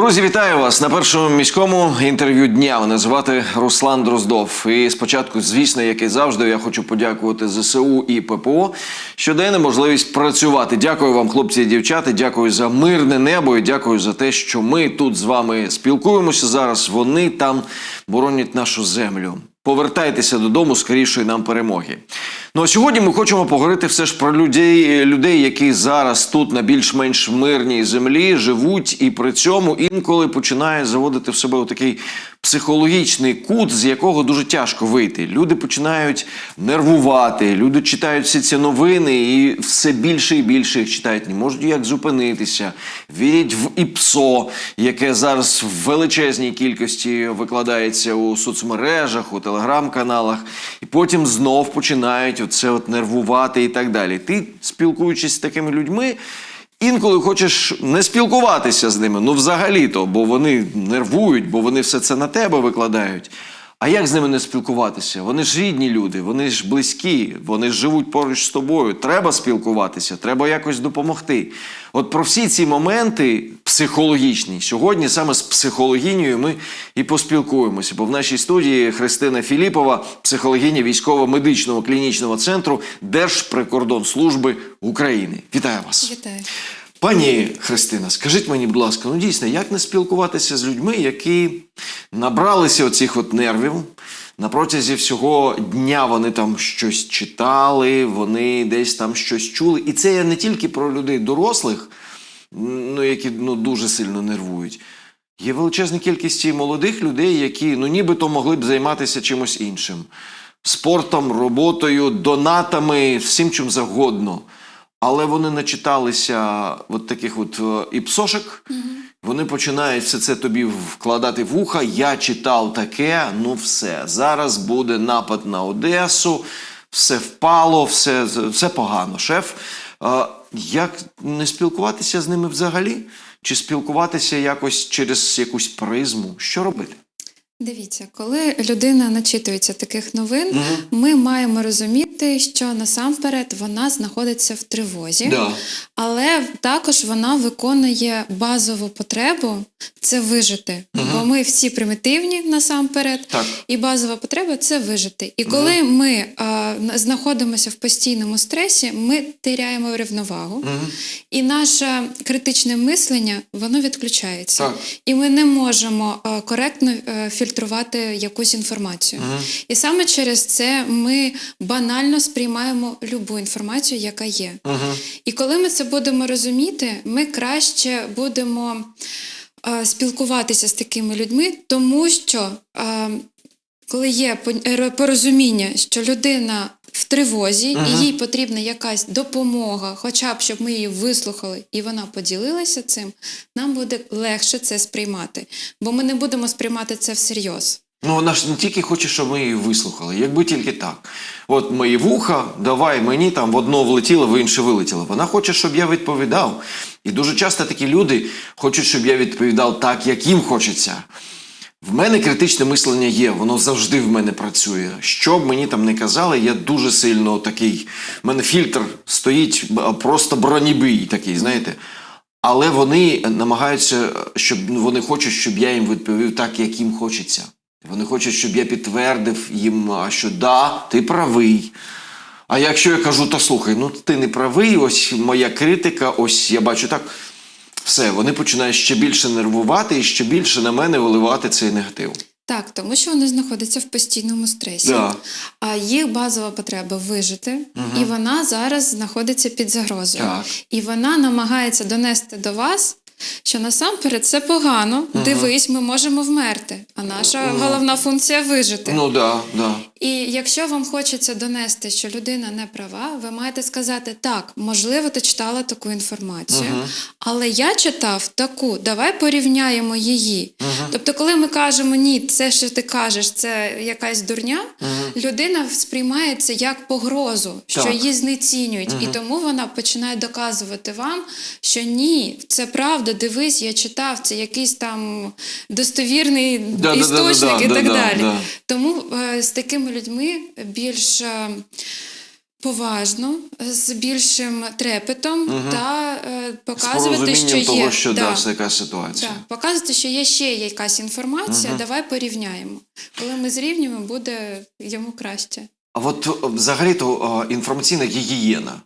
Друзі, вітаю вас на першому міському інтерв'ю дня. Мене звати Руслан Дроздов. І спочатку, звісно, як і завжди, я хочу подякувати ЗСУ і ППО, що дає можливість працювати. Дякую вам, хлопці і дівчата. Дякую за мирне небо і дякую за те, що ми тут з вами спілкуємося зараз. Вони там боронять нашу землю. Повертайтеся додому скорішої нам перемоги. Ну а сьогодні ми хочемо поговорити все ж про людей, людей, які зараз тут на більш-менш мирній землі живуть, і при цьому інколи починає заводити в себе такий психологічний кут, з якого дуже тяжко вийти. Люди починають нервувати, люди читають всі ці новини, і все більше і більше їх читають. Не можуть як зупинитися, вірять в ІПСО, яке зараз в величезній кількості викладається у соцмережах, у телеграм-каналах, і потім знов починають оце от нервувати і так далі. Ти, спілкуючись з такими людьми, інколи хочеш не спілкуватися з ними, ну взагалі-то, бо вони нервують, бо вони все це на тебе викладають. А як з ними не спілкуватися? Вони ж рідні люди, вони ж близькі, вони ж живуть поруч з тобою. Треба спілкуватися, треба якось допомогти. От про всі ці моменти психологічні сьогодні саме з психологінею ми і поспілкуємося. Бо в нашій студії Христина Філіпова, психологиня військово-медичного клінічного центру Держприкордонслужби України. Вітаю вас! Вітаю. Пані Христина, скажіть мені, будь ласка, ну дійсно, як не спілкуватися з людьми, які набралися оцих от нервів? На протязі всього дня вони там щось читали, вони десь там щось чули. І це я не тільки про людей дорослих, ну, які ну, дуже сильно нервують. Є величезна кількість і молодих людей, які ну, нібито могли б займатися чимось іншим: спортом, роботою, донатами, всім чим завгодно. Але вони начиталися от таких от е, іпсошек, вони починають все це тобі вкладати в уха. Я читав таке, ну все. Зараз буде напад на Одесу, все впало, все, все погано. Шеф. Як не спілкуватися з ними взагалі? Чи спілкуватися якось через якусь призму? Що робити? Дивіться, коли людина начитується таких новин, ми маємо розуміти, що насамперед вона знаходиться в тривозі, Да. але також вона виконує базову потребу це вижити. Бо ми всі примітивні насамперед, Так. і базова потреба це вижити. І коли ми а, знаходимося в постійному стресі, ми теряємо рівновагу, і наше критичне мислення воно відключається. Так. І ми не можемо е, коректно е, фільтрувати якусь інформацію. І саме через це ми банально сприймаємо любу інформацію, яка є. І коли ми це будемо розуміти, ми краще будемо е, спілкуватися з такими людьми, тому що. е, коли є е, порозуміння, що людина в тривозі і їй потрібна якась допомога, хоча б щоб ми її вислухали і вона поділилася цим, нам буде легше це сприймати, бо ми не будемо сприймати це всерйоз. Ну, вона ж не тільки хоче, щоб ми її вислухали, якби тільки так. От мої вуха, давай мені там в одно влетіло, в інше вилетіло. Вона хоче, щоб я відповідав. І дуже часто такі люди хочуть, щоб я відповідав так, як їм хочеться. В мене критичне мислення є, воно завжди в мене працює. Що б мені там не казали, я дуже сильно такий. В мене фільтр стоїть просто бронебій такий, знаєте. Але вони намагаються, щоб ну, вони хочуть, щоб я їм відповів так, як їм хочеться. Вони хочуть, щоб я підтвердив їм, що да, ти правий. А якщо я кажу, та слухай, ну ти не правий, ось моя критика, ось я бачу так. Все, вони починають ще більше нервувати і ще більше на мене виливати цей негатив. Так, тому що вони знаходяться в постійному стресі. Да. А їх базова потреба вижити, і вона зараз знаходиться під загрозою. Так. І вона намагається донести до вас, що насамперед це погано. Дивись, ми можемо вмерти. А наша головна функція вижити. Ну да, да. І якщо вам хочеться донести, що людина не права, ви маєте сказати так, можливо, ти читала таку інформацію, але я читав таку, давай порівняємо її. Тобто, коли ми кажемо ні, це що ти кажеш, це якась дурня, людина сприймає це як погрозу, що Так. її знецінюють, і тому вона починає доказувати вам, що ні, це правда, дивись, я читав, це якийсь там достовірний Да-да-да-да-да, істочник і так да-да, далі. да. Тому е, з такими людьми більш е, поважно, з більшим трепетом та е, З показувати, що порозумінням є. того, що Да. да, така ситуація. Да, показувати, що є ще якась інформація, давай порівняємо. Коли ми зрівнюємо, буде йому краще. А от взагалі-то інформаційна гігієна.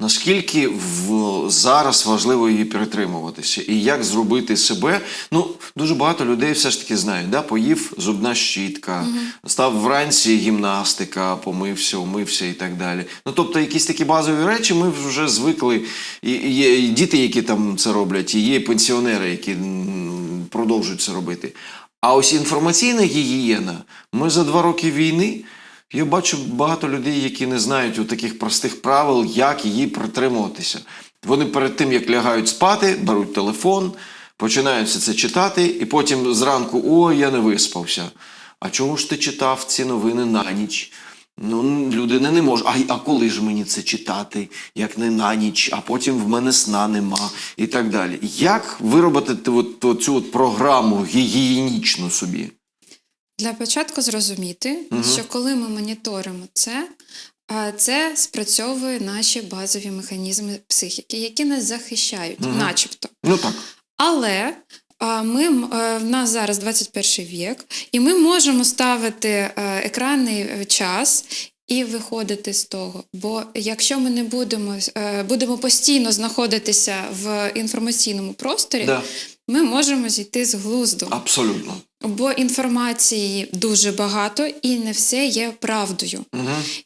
Наскільки в, зараз важливо її перетримуватися, і як зробити себе? Ну дуже багато людей все ж таки знають, да? поїв зубна щітка, став вранці гімнастика, помився, умився і так далі. Ну тобто, якісь такі базові речі ми вже звикли. І, і є і діти, які там це роблять, і є пенсіонери, які продовжують це робити. А ось інформаційна гігієна, ми за два роки війни. Я бачу багато людей, які не знають у таких простих правил, як її притримуватися. Вони перед тим, як лягають спати, беруть телефон, починають це читати, і потім зранку о, я не виспався. А чому ж ти читав ці новини на ніч? Ну, людина не може. А, а коли ж мені це читати, як не на ніч, а потім в мене сна нема і так далі. Як виробити от, от цю от програму гігієнічну собі? Для початку зрозуміти, що коли ми моніторимо це, це спрацьовує наші базові механізми психіки, які нас захищають, начебто. Ну так. Але ми, е, в нас зараз 21 вік, і ми можемо ставити е, екранний е, час. І виходити з того. Бо якщо ми не будемо, будемо постійно знаходитися в інформаційному просторі, Да. Ми можемо зійти з глузду. Абсолютно. Бо інформації дуже багато і не все є правдою.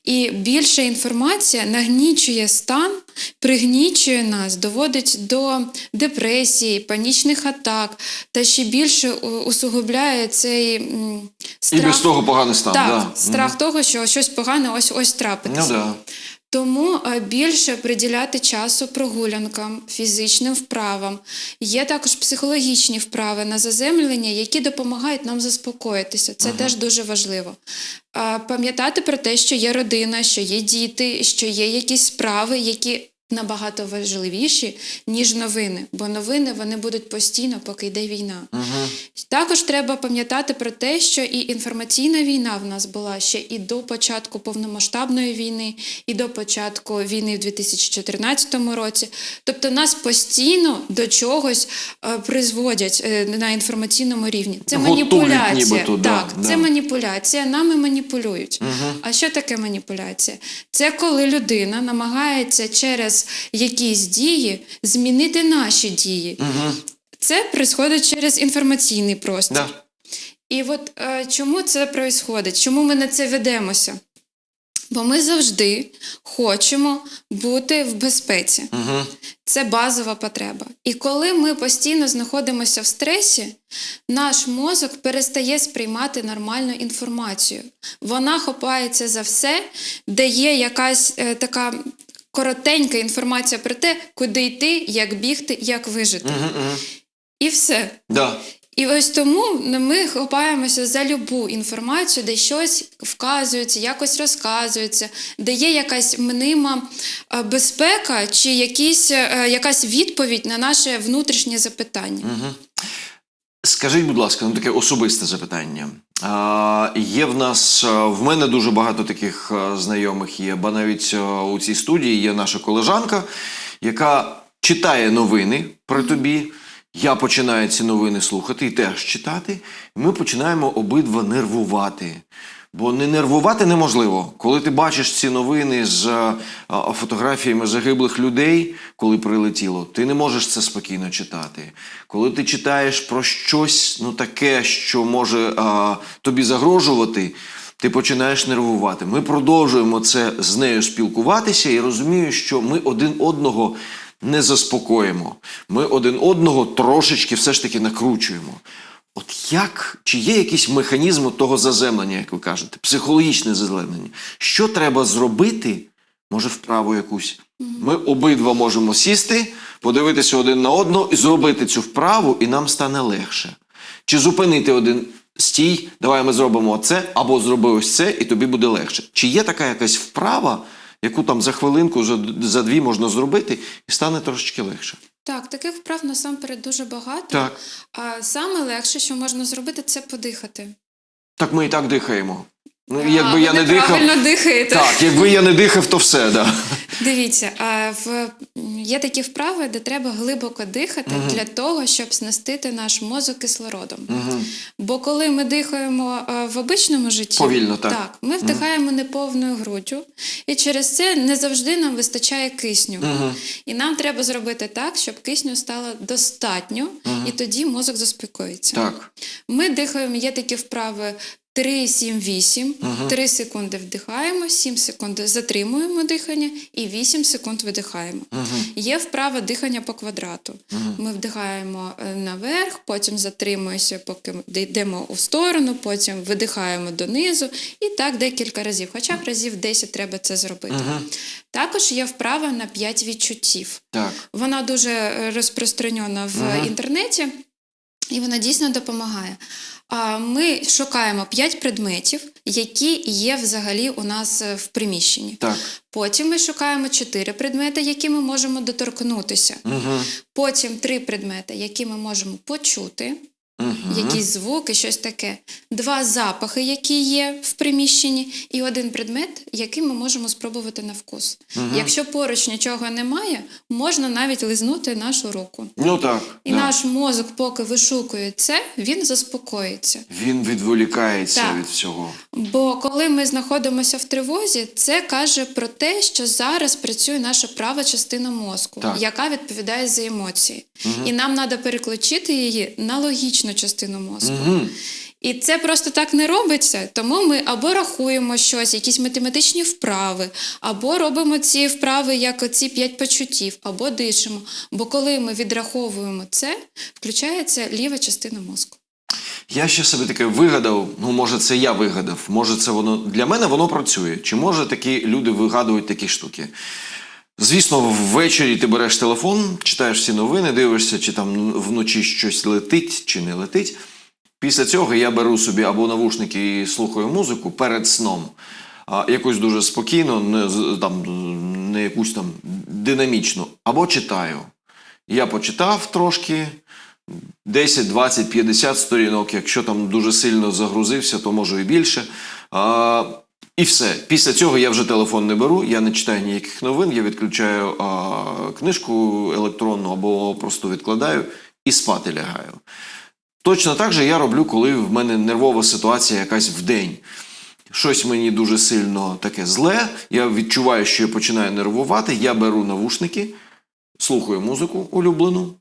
І більша інформація нагнічує стан, пригнічує нас, доводить до депресії, панічних атак та ще більше усугубляє цей страх. І без того поганий стан. так, да. страх того, що щось погане ось ось трапиться. Ну да. Тому е, більше приділяти часу прогулянкам, фізичним вправам. Є також психологічні вправи на заземлення, які допомагають нам заспокоїтися. Це теж дуже важливо. Пам'ятати про те, що є родина, що є діти, що є якісь справи, які набагато важливіші, ніж новини. Бо новини вони будуть постійно, поки йде війна. Також треба пам'ятати про те, що і інформаційна війна в нас була ще і до початку повномасштабної війни, і до початку війни в 2014 році. Тобто нас постійно до чогось е, призводять е, на інформаційному рівні. Це Готують маніпуляція. нібито, да, так, да. це маніпуляція. Нами маніпулюють. А що таке маніпуляція? Це коли людина намагається через якісь дії змінити наші дії. Це происходить через інформаційний простір. Да. І от е, чому це происходить? Чому ми на це ведемося? Бо ми завжди хочемо бути в безпеці. Угу. Це базова потреба. І коли ми постійно знаходимося в стресі, наш мозок перестає сприймати нормальну інформацію. Вона хопається за все, де є якась е, така коротенька інформація про те, куди йти, як бігти, як вижити. І все. Да. І ось тому ми хопаємося за любу інформацію, де щось вказується, якось розказується, де є якась мнима е, безпека чи якісь, е, якась відповідь на наше внутрішнє запитання. Скажіть, будь ласка, ну таке особисте запитання. А, є в нас в мене дуже багато таких знайомих є, бо навіть у цій студії є наша колежанка, яка читає новини при тобі. Я починаю ці новини слухати і теж читати. Ми починаємо обидва нервувати. Бо не нервувати неможливо. Коли ти бачиш ці новини з а, а, фотографіями загиблих людей, коли прилетіло, ти не можеш це спокійно читати. Коли ти читаєш про щось ну таке, що може а, тобі загрожувати, ти починаєш нервувати. Ми продовжуємо це з нею спілкуватися і розумію, що ми один одного не заспокоїмо. Ми один одного трошечки все ж таки накручуємо. От як, чи є якісь механізми того заземлення, як ви кажете, психологічне заземлення? Що треба зробити, може, вправу якусь? Ми обидва можемо сісти, подивитися один на одного і зробити цю вправу, і нам стане легше. Чи зупинити один стій, давай ми зробимо це, або зроби ось це, і тобі буде легше. Чи є така якась вправа, яку там за хвилинку, за, за дві можна зробити, і стане трошечки легше? Так, таких вправ насамперед дуже багато. Так. А саме легше, що можна зробити, це подихати. Так ми і так дихаємо. Ну, А, я не дихав. дихаєте. Так, якби я не дихав, то все, да. Дивіться, а в є такі вправи, де треба глибоко дихати для того, щоб знестити наш мозок кислородом. Бо коли ми дихаємо в обичному житті, Повільно, так. ми вдихаємо неповною груддю, і через це не завжди нам вистачає кисню. І нам треба зробити так, щоб кисню стало достатньо, і тоді мозок заспокоїться. Так. Ми дихаємо, є такі вправи 3, 7, 8. 3 секунди вдихаємо, 7 секунд затримуємо дихання і 8 секунд видихаємо. Є вправа дихання по квадрату. Ми вдихаємо е, наверх, потім затримуємося, поки йдемо у сторону, потім видихаємо донизу і так декілька разів. Хоча б разів 10 треба це зробити. Також є вправа на 5 відчуттів. Так. Вона дуже е, розпространена в інтернеті, і вона дійсно допомагає. А Ми шукаємо 5 предметів, які є взагалі у нас е, в приміщенні. Так. Потім ми шукаємо 4 предмети, які ми можемо доторкнутися. Угу. Потім 3 предмети, які ми можемо почути. Угу. Якісь звуки, щось таке. Два запахи, які є в приміщенні, і один предмет, який ми можемо спробувати на вкус. Якщо поруч нічого немає, можна навіть лизнути нашу руку. Ну так. І да. наш мозок, поки вишукує це, він заспокоїться. Він відволікається Так. від всього. Бо коли ми знаходимося в тривозі, це каже про те, що зараз працює наша права частина мозку, Так. яка відповідає за емоції. І нам треба переключити її на логічну частину мозку. Угу. І це просто так не робиться. Тому ми або рахуємо щось, якісь математичні вправи, або робимо ці вправи, як оці п'ять почуттів, або дишимо. Бо коли ми відраховуємо це, включається ліва частина мозку. Я ще собі таке вигадав. Ну, може, це я вигадав. Може, це воно для мене воно працює. Чи може такі люди вигадують такі штуки? Звісно, ввечері ти береш телефон, читаєш всі новини, дивишся, чи там вночі щось летить чи не летить. Після цього я беру собі або навушники і слухаю музику перед сном. А, якусь дуже спокійно, не, там, не якусь там динамічну, або читаю. Я почитав трошки, 10, 20, 50 сторінок. Якщо там дуже сильно загрузився, то можу і більше. А, і все. Після цього я вже телефон не беру, я не читаю ніяких новин, я відключаю а, книжку електронну або просто відкладаю і спати лягаю. Точно так же я роблю, коли в мене нервова ситуація якась в день. Щось мені дуже сильно таке зле. Я відчуваю, що я починаю нервувати. Я беру навушники, слухаю музику улюблену,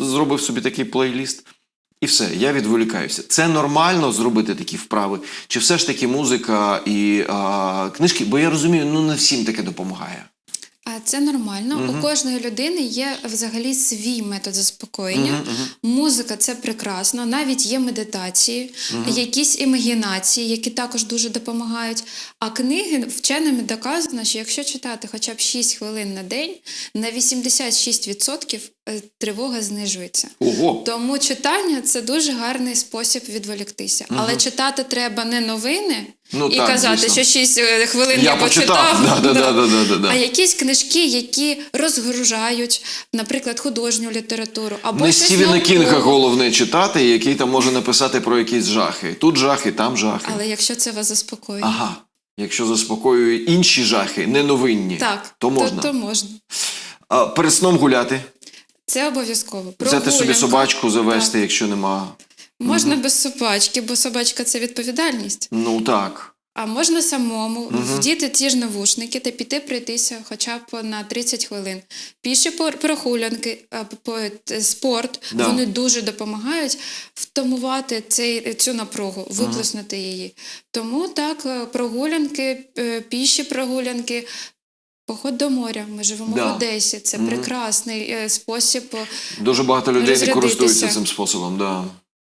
зробив собі такий плейліст. І все, я відволікаюся. Це нормально зробити такі вправи? Чи все ж таки музика і а, книжки? Бо я розумію, ну не всім таке допомагає. А це нормально. У кожної людини є взагалі свій метод заспокоєння. Музика це прекрасно. Навіть є медитації, якісь імагінації, які також дуже допомагають. А книги вченими доказано, що якщо читати хоча б 6 хвилин на день, на 86% е, тривога знижується. Ого! Тому читання це дуже гарний спосіб відволіктися. Але читати треба не новини Ну, і так, казати, звісно. що 6 хвилин я, Я почитав. Да, да, да, да, да, да. А якісь книжки, які розгружають, наприклад, художню літературу або Не Стівена. Кінга головне читати, який там може написати про якісь жахи. Тут жахи, там жахи. Але якщо це вас заспокоює, Ага. Якщо заспокоює інші жахи, не новинні, так, то можна. То, то можна. А, перед сном гуляти, Це обов'язково. взяти собі собачку, завести, якщо нема. Можна без собачки, бо собачка це відповідальність. Ну так. А можна самому вдіти ті ж навушники та піти пройтися хоча б на 30 хвилин. Піші прогулянки, по- спорт Да. вони дуже допомагають втамувати цей, цю напругу, виплеснути її. Тому так, е, прогулянки, е, піші прогулянки. Поход до моря. Ми живемо Да. в Одесі. Це прекрасний е, спосіб. е, Дуже багато людей не користуються цим способом. Да.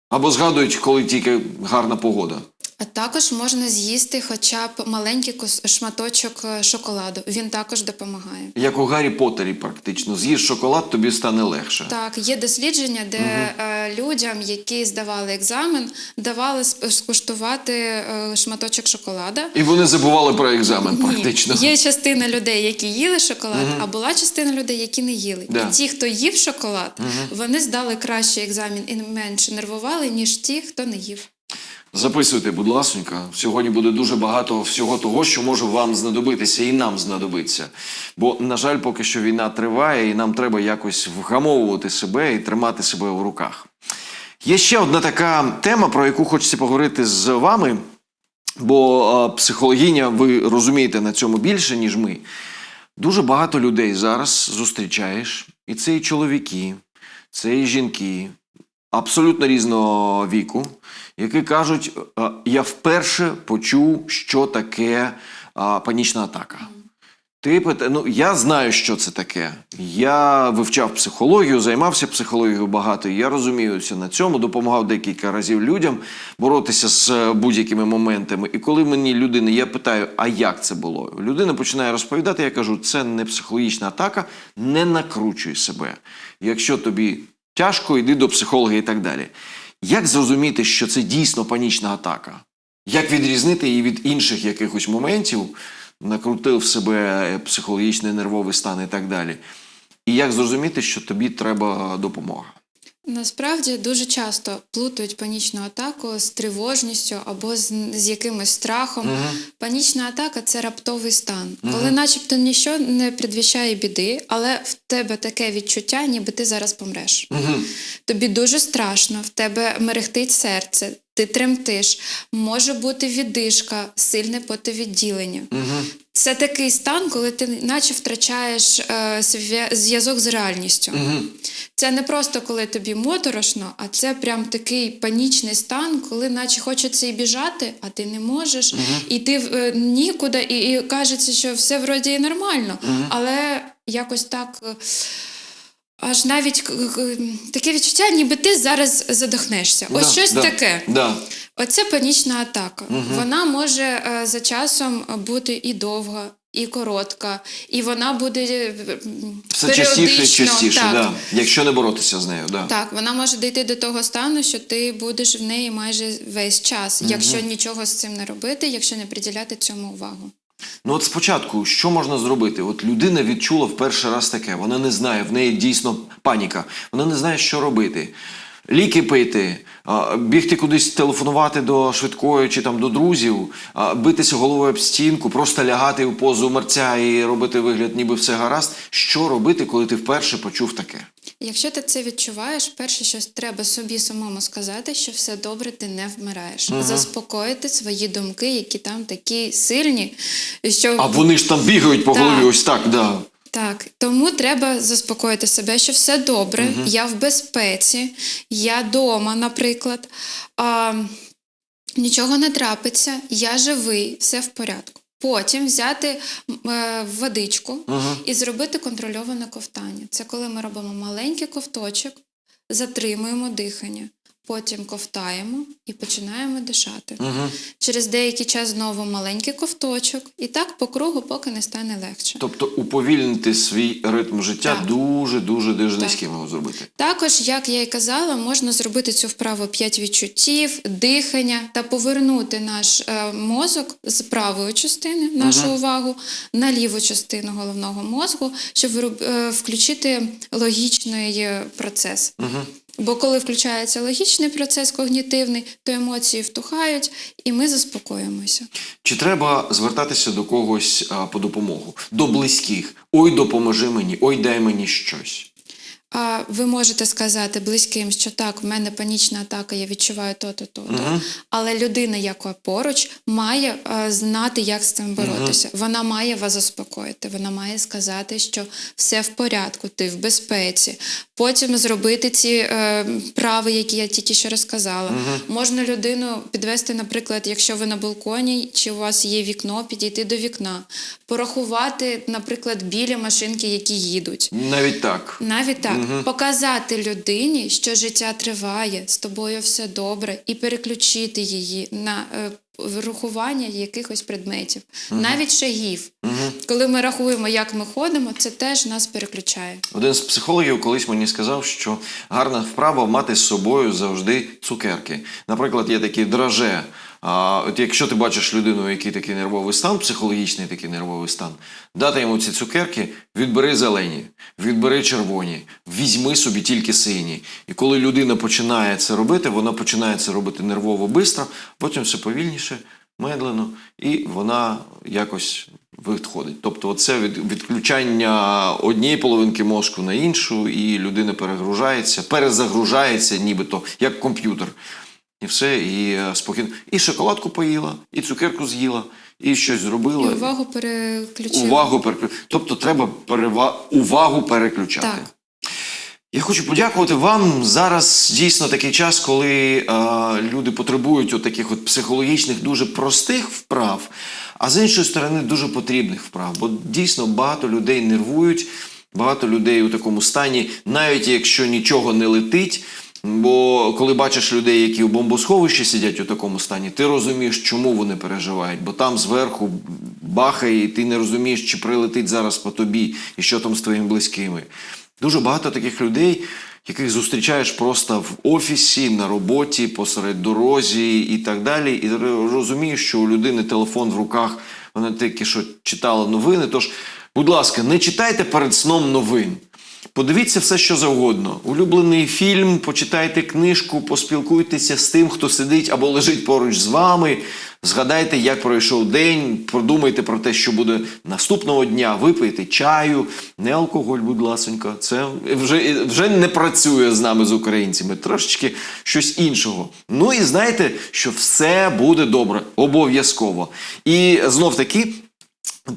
Або згадують, коли тільки гарна погода. А також можна з'їсти хоча б маленький шматочок е, шоколаду. Він також допомагає. Як у Гаррі Поттері, практично. З'їж шоколад, тобі стане легше. Так, є дослідження, де е, людям, які здавали екзамен, давали скуштувати е, шматочок шоколада. І вони забували про екзамен, практично. Ні, є частина людей, які їли шоколад, а була частина людей, які не їли. Да. І ті, хто їв шоколад, вони здали кращий екзамен і менше нервували, ніж ті, хто не їв. Записуйте, будь ласонька. Сьогодні буде дуже багато всього того, що може вам знадобитися і нам знадобиться. Бо, на жаль, поки що війна триває, і нам треба якось вгамовувати себе і тримати себе в руках. Є ще одна така тема, про яку хочеться поговорити з вами. Бо психологиня, ви розумієте на цьому більше, ніж ми. Дуже багато людей зараз зустрічаєш, і це і чоловіки, це і жінки, абсолютно різного віку, які кажуть: е, я вперше почув, що таке панічна атака. Ти пита... ну, я знаю, що це таке. Я вивчав психологію, займався психологією багато. Я розуміюся на цьому, допомагав декілька разів людям боротися з е, будь-якими моментами. І коли мені людина, я питаю, а як це було? Людина починає розповідати, я кажу, це не психологічна атака, не накручуй себе. Якщо тобі тяжко, йди до психолога і так далі. Як зрозуміти, що це дійсно панічна атака? Як відрізнити її від інших якихось моментів, накрутив себе психологічний нервовий стан і так далі? І як зрозуміти, що тобі треба допомога? Насправді дуже часто плутають панічну атаку з тривожністю або з, з якимось страхом. Панічна атака це раптовий стан, коли, начебто, нічого не предвіщає біди, але в тебе таке відчуття, ніби ти зараз помреш. Тобі дуже страшно, в тебе мерехтить серце, ти тремтиш, може бути віддишка, сильне потовідділення. Це такий стан, коли ти наче втрачаєш е, зв'язок з реальністю. Це не просто коли тобі моторошно, а це прям такий панічний стан, коли наче хочеться і біжати, а ти не можеш, і ти е, нікуди, і, і кажеться, що все вроді і нормально, але якось так. Аж навіть таке відчуття, ніби ти зараз задохнешся. Ось Да, щось да, таке. Да. Оце панічна атака. Вона може е, за часом бути і довга, і коротка, і вона буде е, Все частіше і частіше, так, да. якщо не боротися з нею. Да. так, вона може дійти до того стану, що ти будеш в неї майже весь час, якщо нічого з цим не робити, якщо не приділяти цьому увагу. Ну от спочатку, що можна зробити? От людина відчула в перший раз таке, вона не знає, в неї дійсно паніка, вона не знає, що робити. Ліки пити, бігти кудись телефонувати до швидкої чи там до друзів, битися головою об стінку, просто лягати в позу мерця і робити вигляд, ніби все гаразд. Що робити, коли ти вперше почув таке? Якщо ти це відчуваєш, перше, що треба собі самому сказати, що все добре, ти не вмираєш. Заспокоїти свої думки, які там такі сильні, що А вони ж там бігають по Так. голові, ось так, да. Так, тому треба заспокоїти себе, що все добре, я в безпеці, я вдома, наприклад. А, нічого не трапиться, я живий, все в порядку. Потім взяти е, водичку і зробити контрольоване ковтання. Це коли ми робимо маленький ковточок, затримуємо дихання, потім ковтаємо і починаємо дишати. Через деякий час знову маленький ковточок, і так по кругу, поки не стане легше. Тобто уповільнити свій ритм життя Так. дуже дуже дуже низьким його зробити. Також, як я і казала, можна зробити цю вправу 5 відчуттів, дихання та повернути наш е, мозок з правої частини, нашу увагу, на ліву частину головного мозку, щоб е, включити логічний е, процес. Бо коли включається логічний процес когнітивний, то емоції втухають і ми заспокоїмося. Чи треба звертатися до когось по допомогу? До близьких. Ой, допоможи мені, ой, дай мені щось. А ви можете сказати близьким, що так, в мене панічна атака, я відчуваю то-то, то-то. Але людина, яка поруч, має е, знати, як з цим боротися. Вона має вас заспокоїти, вона має сказати, що все в порядку, ти в безпеці. Потім зробити ці е, прави, які я тільки що розказала. Можна людину підвести, наприклад, якщо ви на балконі, чи у вас є вікно, підійти до вікна, порахувати, наприклад, білі машинки, які їдуть. Навіть так. Навіть так, показати людині, що життя триває, з тобою все добре, і переключити її на е, рахування якихось предметів, навіть шагів. Коли ми рахуємо, як ми ходимо, це теж нас переключає. Один з психологів колись мені сказав, що гарна вправа мати з собою завжди цукерки. Наприклад, є такі драже А, от якщо ти бачиш людину, у якій такий нервовий стан, психологічний такий нервовий стан, дати йому ці цукерки, відбери зелені, відбери червоні, візьми собі тільки сині. І коли людина починає це робити, вона починає це робити нервово швидко, потім все повільніше, медленно, і вона якось відходить. Тобто, це від, відключання однієї половинки мозку на іншу, і людина перегружається, перезагружається, нібито як комп'ютер. І все, і е, спокійно. І шоколадку поїла, і цукерку з'їла, і щось І зробила. увагу переключили. Увагу переклю... Тобто треба перева... увагу переключати. Так. Я хочу подякувати вам. Зараз дійсно такий час, коли е, люди потребують от таких от психологічних, дуже простих вправ, а з іншої сторони, дуже потрібних вправ. Бо дійсно багато людей нервують, багато людей у такому стані, навіть якщо нічого не летить. Бо коли бачиш людей, які у бомбосховищі сидять у такому стані, ти розумієш, чому вони переживають, бо там зверху бахає, і ти не розумієш, чи прилетить зараз по тобі, і що там з твоїми близькими. Дуже багато таких людей, яких зустрічаєш просто в офісі, на роботі, посеред дорозі і так далі. І розумієш, що у людини телефон в руках, вона тільки що читала новини. Тож, будь ласка, не читайте перед сном новин. Подивіться все, що завгодно. Улюблений фільм, почитайте книжку, поспілкуйтеся з тим, хто сидить або лежить поруч з вами. Згадайте, як пройшов день, продумайте про те, що буде наступного дня. Випийте чаю, не алкоголь, будь ласенька. Це вже, вже не працює з нами, з українцями. Трошечки щось іншого. Ну і знайте, що все буде добре, обов'язково. І знов таки.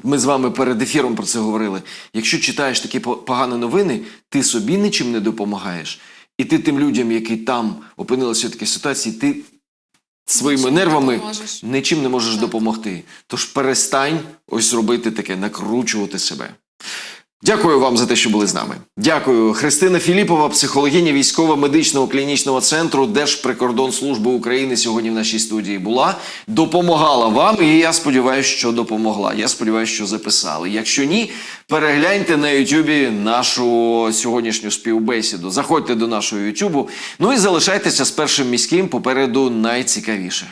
Ми з вами перед ефіром про це говорили. Якщо читаєш такі погані новини, ти собі нічим не допомагаєш. І ти тим людям, які там опинилися в такій ситуації, ти своїми не нервами допоможеш. нічим не можеш Так. допомогти. Тож перестань ось робити таке, накручувати себе. Дякую вам за те, що були з нами. Дякую. Христина Філіпова, психологиня військово-медичного клінічного центру Держприкордонслужби України сьогодні в нашій студії була. Допомагала вам, і я сподіваюся, що допомогла. Я сподіваюся, що записали. Якщо ні, перегляньте на Ютубі нашу сьогоднішню співбесіду. Заходьте до нашого Ютубу. Ну і залишайтеся з першим міським попереду найцікавіше.